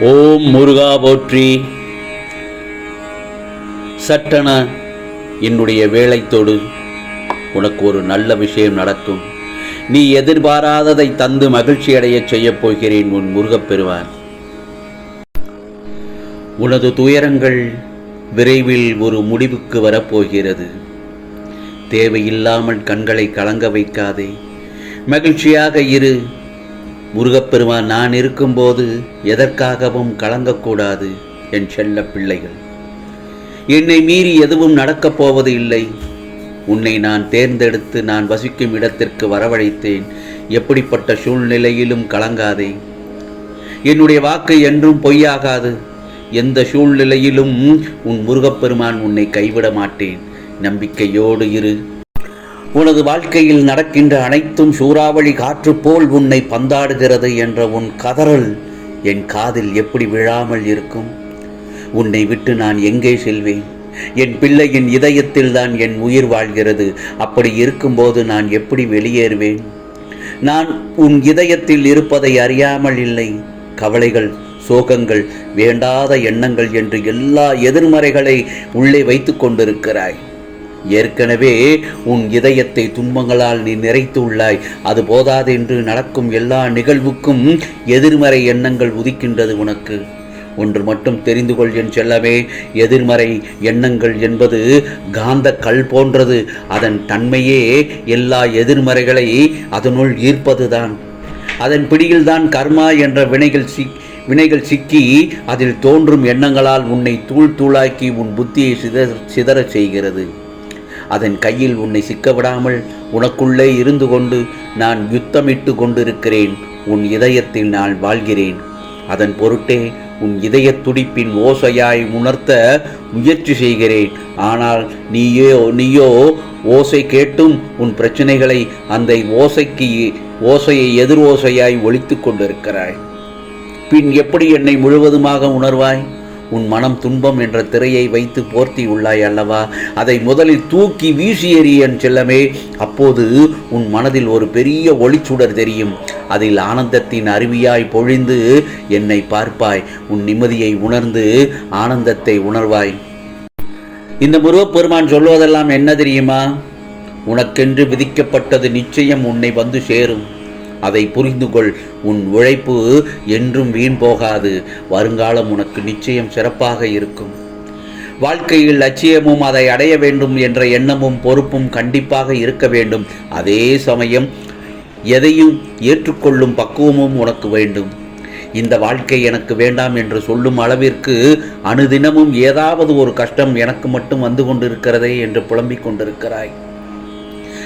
ஓம் முருகா போற்றி. சட்டன என்னுடைய வேலைத்தோடு உனக்கு ஒரு நல்ல விஷயம் நடக்கும். நீ எதிர்பாராததை தந்து மகிழ்ச்சி அடைய செய்யப் போகிறேன் உன் முருகப் உனது துயரங்கள் விரைவில் ஒரு முடிவுக்கு வரப்போகிறது. தேவையில்லாமல் கண்களை கலங்க வைக்காதே. மகிழ்ச்சியாக இரு. முருகப்பெருமான் நான் இருக்கும்போது எதற்காகவும் கலங்கக்கூடாது என் செல்ல பிள்ளைகள். என்னை மீறி எதுவும் நடக்கப் போவது இல்லை. உன்னை நான் தேர்ந்தெடுத்து நான் வசிக்கும் இடத்திற்கு வரவழைத்தேன். எப்படிப்பட்ட சூழ்நிலையிலும் கலங்காதே. என்னுடைய வாக்கு என்றும் பொய்யாகாது. எந்த சூழ்நிலையிலும் உன் முருகப்பெருமான் உன்னை கைவிட மாட்டேன். நம்பிக்கையோடு இரு. உனது வாழ்க்கையில் நடக்கின்ற அனைத்தும் சூறாவளி காற்று போல் உன்னை பந்தாடுகிறது என்ற உன் கதறல் என் காதில் எப்படி விழாமல் இருக்கும்? உன்னை விட்டு நான் எங்கே செல்வேன்? என் பிள்ளையின் இதயத்தில் தான் என் உயிர் வாழ்கிறது. அப்படி இருக்கும்போது நான் எப்படி வெளியேறுவேன்? நான் உன் இதயத்தில் இருப்பதை அறியாமல் இல்லை. கவலைகள் சோகங்கள் வேண்டாத எண்ணங்கள் என்று எல்லா எதிர்மறைகளை உள்ளே வைத்து கொண்டிருக்கிறாய். ஏற்கனவே உன் இதயத்தை துன்பங்களால் நீ நிறைத்து உள்ளாய். அது போதாதென்று நடக்கும் எல்லா நிகழ்வுக்கும் எதிர்மறை எண்ணங்கள் உதிக்கின்றது உனக்கு. ஒன்று மட்டும் தெரிந்து கொள் என் செல்லவே எதிர்மறை எண்ணங்கள் என்பது காந்த கல் போன்றது. அதன் தன்மையே எல்லா எதிர்மறைகளை அதனுள் ஈர்ப்பதுதான். அதன் பிடியில்தான் கர்மா என்ற வினைகள் சிக் வினைகள் சிக்கி அதில் தோன்றும் எண்ணங்களால் உன்னை தூள் தூளாக்கி உன் புத்தியை சிதற சிதறச் செய்கிறது. அதன் கையில் உன்னை சிக்க விடாமல் உனக்குள்ளே இருந்து கொண்டு நான் யுத்தமிட்டு கொண்டிருக்கிறேன். உன் இதயத்தில் நான் வாழ்கிறேன். அதன் பொருட்டே உன் இதய துடிப்பின் ஓசையாய் உணர்த்த முயற்சி செய்கிறேன். ஆனால் நீயோ நீயோ ஓசை கேட்டும் உன் பிரச்சனைகளை அந்த ஓசைக்கு ஓசையை எதிர் ஓசையாய் ஒழித்து கொண்டிருக்கிறாய். பின் எப்படி என்னை முழுவதுமாக உணர்வாய்? உன் மனம் துன்பம் என்ற திரையை வைத்து போர்த்தி உள்ளாய் அல்லவா? அதை முதலில் தூக்கி வீசி எறியன் செல்லமே. அப்போது உன் மனதில் ஒரு பெரிய ஒளிச்சுடர் தெரியும். அதில் ஆனந்தத்தின் அருவியாய் பொழிந்து என்னை பார்ப்பாய். உன் நிம்மதியை உணர்ந்து ஆனந்தத்தை உணர்வாய். இந்த முருகப்பெருமான் சொல்வதெல்லாம் என்ன தெரியுமா? உனக்கென்று விதிக்கப்பட்டது நிச்சயம் உன்னை வந்து சேரும். அதை புரிந்து கொள் உன் உழைப்பு என்றும் வீண் போகாது. வருங்காலம் உனக்கு நிச்சயம் சிறப்பாக இருக்கும். வாழ்க்கையில் லட்சியமும் அதை அடைய வேண்டும் என்ற எண்ணமும் பொறுப்பும் கண்டிப்பாக இருக்க வேண்டும். அதே சமயம் எதையும் ஏற்றுக்கொள்ளும் பக்குவமும் உனக்கு வேண்டும். இந்த வாழ்க்கை எனக்கு வேண்டாம் என்று சொல்லும் அளவிற்கு அனுதினமும் ஏதாவது ஒரு கஷ்டம் எனக்கு மட்டும் வந்து கொண்டிருக்கிறதே என்று புலம்பிக் கொண்டிருக்கிறாய்.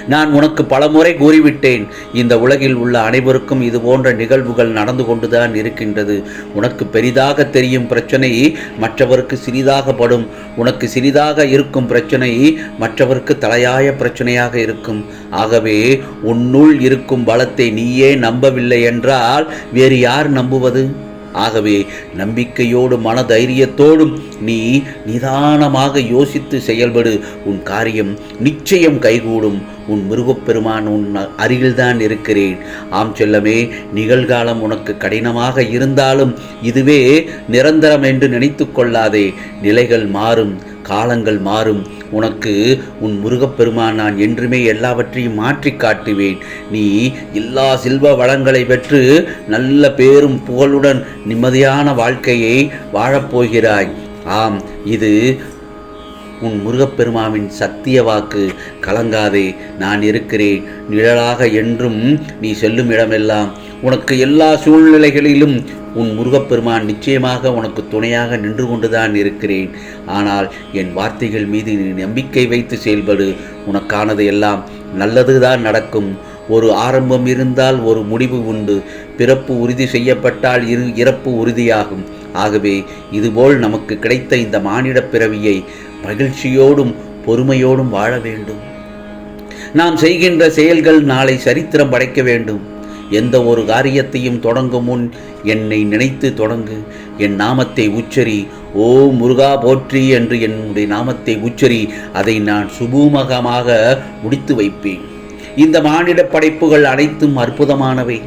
நான் உனக்கு பலமுறை கூறிவிட்டேன். இந்த உலகில் உள்ள அனைவருக்கும் இது போன்ற நிகழ்வுகள் நடந்து கொண்டுதான் இருக்கின்றது. உனக்கு பெரிதாக தெரியும் பிரச்சனை மற்றவருக்கு சிறிதாக படும். உனக்கு சிறிதாக இருக்கும் பிரச்சனை மற்றவருக்கு தலையாய பிரச்சனையாக இருக்கும். ஆகவே உன்னுள் இருக்கும் பலத்தை நீயே நம்பவில்லை என்றால் வேறு யார் நம்புவது? ஆகவே நம்பிக்கையோடும் மன தைரியத்தோடும் நீ நிதானமாக யோசித்து செயல்படு. உன் காரியம் நிச்சயம் கைகூடும். உன் முருகப்பெருமான் உன் அருகில்தான் இருக்கிறேன். ஆம் செல்லமே நிகழ்காலம் உனக்கு கடினமாக இருந்தாலும் இதுவே நிரந்தரம் என்று நினைத்து கொள்ளாதே. நிலைகள் மாறும் காலங்கள் மாறும். உனக்கு உன் முருகப்பெருமான் நான் என்றுமே எல்லாவற்றையும் மாற்றி காட்டுவேன். நீ எல்லா செல்வ வளங்களை பெற்று நல்ல பேரும் புகழுடன் நிம்மதியான வாழ்க்கையை வாழப்போகிறாய் ஆம் இது உன் முருகப்பெருமாவின் சத்திய வாக்கு. கலங்காதே நான் இருக்கிறேன். நிழலாக என்றும் நீ செல்லும் இடமெல்லாம் உனக்கு எல்லா சூழ்நிலைகளிலும் உன் முருகப்பெருமான் நிச்சயமாக உனக்கு துணையாக நின்று கொண்டுதான் இருக்கிறேன். ஆனால் என் வார்த்தைகள் மீது நீ நம்பிக்கை வைத்து செயல்படு. உனக்கானது எல்லாம் நல்லதுதான் நடக்கும். ஒரு ஆரம்பம் இருந்தால் ஒரு முடிவு உண்டு. பிறப்பு உறுதி செய்யப்பட்டால் இரு இறப்பு உறுதியாகும். ஆகவே இதுபோல் நமக்கு கிடைத்த இந்த மானிட பிறவியை மகிழ்ச்சியோடும் பொறுமையோடும் வாழ வேண்டும். நாம் செய்கின்ற செயல்கள் நாளை சரித்திரம் படைக்க வேண்டும். எந்த ஒரு காரியத்தையும் தொடங்கும் முன் என்னை நினைத்து தொடங்கு. என் நாமத்தை உச்சரி ஓ முருகா போற்றி என்று என்னுடைய நாமத்தை உச்சரி அதை நான் சுபூமகமாக முடித்து வைப்பேன். இந்த மானிட படைப்புகள் அனைத்தும் அற்புதமானவை.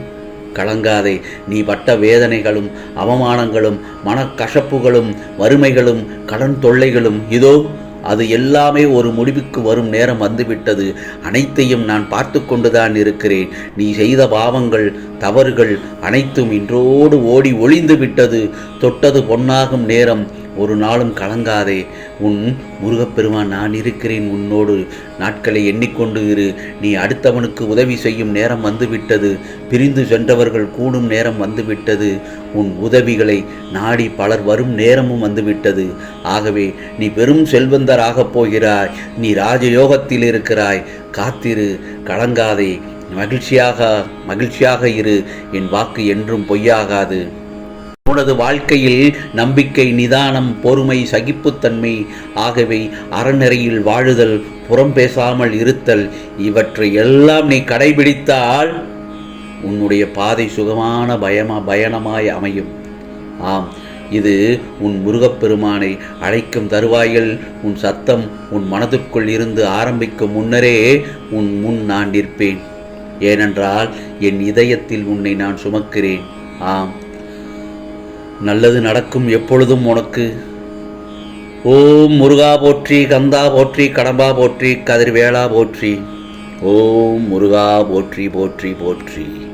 கலங்காதே நீ பட்ட வேதனைகளும் அவமானங்களும் மனக்கசப்புகளும் வறுமைகளும் கடன் தொல்லைகளும் இதோ அது எல்லாமே ஒரு முடிவுக்கு வரும் நேரம் வந்துவிட்டது. அனைத்தையும் நான் பார்த்து கொண்டுதான் இருக்கிறேன். நீ செய்த பாவங்கள் தவறுகள் அனைத்தும் இன்றோடு ஓடி ஒளிந்து விட்டது. தொட்டது பொன்னாகும் நேரம். ஒரு நாளும் கலங்காதே. உன் முருகப்பெருமான் நான் இருக்கிறேன். உன்னோடு நாட்களை எண்ணிக்கொண்டு இரு. நீ அடுத்தவனுக்கு உதவி செய்யும் நேரம் வந்துவிட்டது. பிரிந்து சென்றவர்கள் கூடும் நேரம் வந்துவிட்டது. உன் உதவிகளை நாடி பலர் வரும் நேரமும் வந்துவிட்டது. ஆகவே நீ பெரும் செல்வந்தராகப் போகிறாய். நீ ராஜயோகத்தில் இருக்கிறாய். காத்திரு கலங்காதே. மகிழ்ச்சியாக மகிழ்ச்சியாக இரு. என் வாக்கு என்றும் பொய்யாகாது. உனது வாழ்க்கையில் நம்பிக்கை நிதானம் பொறுமை சகிப்புத்தன்மை ஆகவே அறநெறியில் வாழுதல் புறம் பேசாமல் இருத்தல் இவற்றை எல்லாம் நீ கடைபிடித்தால் உன்னுடைய பாதை சுகமான பயமா பயணமாய் அமையும். ஆம் இது உன் முருகப்பெருமானை அழைக்கும் தருவாயில் உன் சத்தம் உன் மனதுக்குள் இருந்து ஆரம்பிக்கும் முன்னரே உன் முன் நான் நிற்பேன். ஏனென்றால் என் இதயத்தில் உன்னை நான் சுமக்கிறேன். ஆம் நல்லது நடக்கும் எப்பொழுதும் உனக்கு. ஓம் முருகா போற்றி கந்தா போற்றி கடம்பா போற்றி கதிர்வேளா போற்றி. ஓம் முருகா போற்றி போற்றி போற்றி.